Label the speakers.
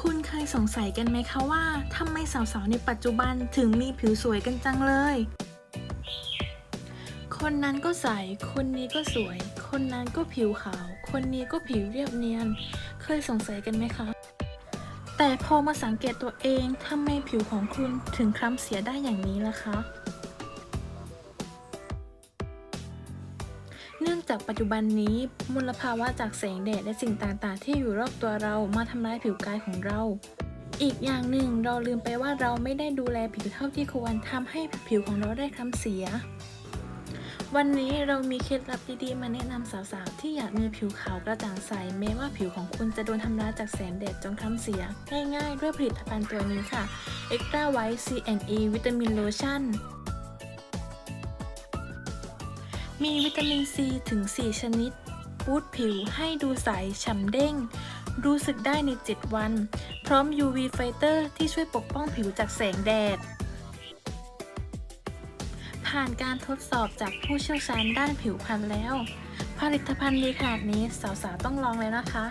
Speaker 1: คุณเคยสงสัยกันไหมคะว่าทำไมสาวๆในปัจจุบันถึงมีผิวสวยกันจังเลย คนนั้นก็ใส คนนี้ก็สวย คนนั้นก็ผิวขาว คนนี้ก็ผิวเรียบเนียน เคยสงสัยกันไหมคะ แต่พอมาสังเกตตัวเองทำไมผิวของคุณถึงคล้ำเสียได้อย่างนี้ล่ะคะ เนื่องจากปัจจุบันนี้มลภาวะจากแสงแดดและสิ่งต่างๆ ที่อยู่รอบตัวเรามาทำร้ายผิวกายของเรา อีกอย่างหนึ่งเราลืมไปว่าเราไม่ได้ดูแลผิวเท่าที่ควรทำให้ผิวของเราได้คล้ำเสีย วันนี้เรามีเคล็ดลับดีๆ มาแนะนำสาวๆ ที่อยากมีผิวขาวกระจ่างใสแม้ว่าผิวของคุณจะโดนทำร้ายจากแสงแดดจนคล้ำเสีย ง่ายๆ ด้วยผลิตภัณฑ์ตัวนี้ค่ะ Extra White CNE วิตามินโลชั่น มีวิตามินซีถึง 4 ชนิดบูตผิวให้ดูใสฉ่ำเด้ง รู้สึกได้ใน 7 วัน พร้อม UV Fighter ที่ช่วยปกป้องผิวจากแสงแดด ผ่านการทดสอบจากผู้เชี่ยวชาญด้านผิวพรรณแล้ว ผลิตภัณฑ์ดีขนาดนี้สาวๆต้องลองเลยนะคะ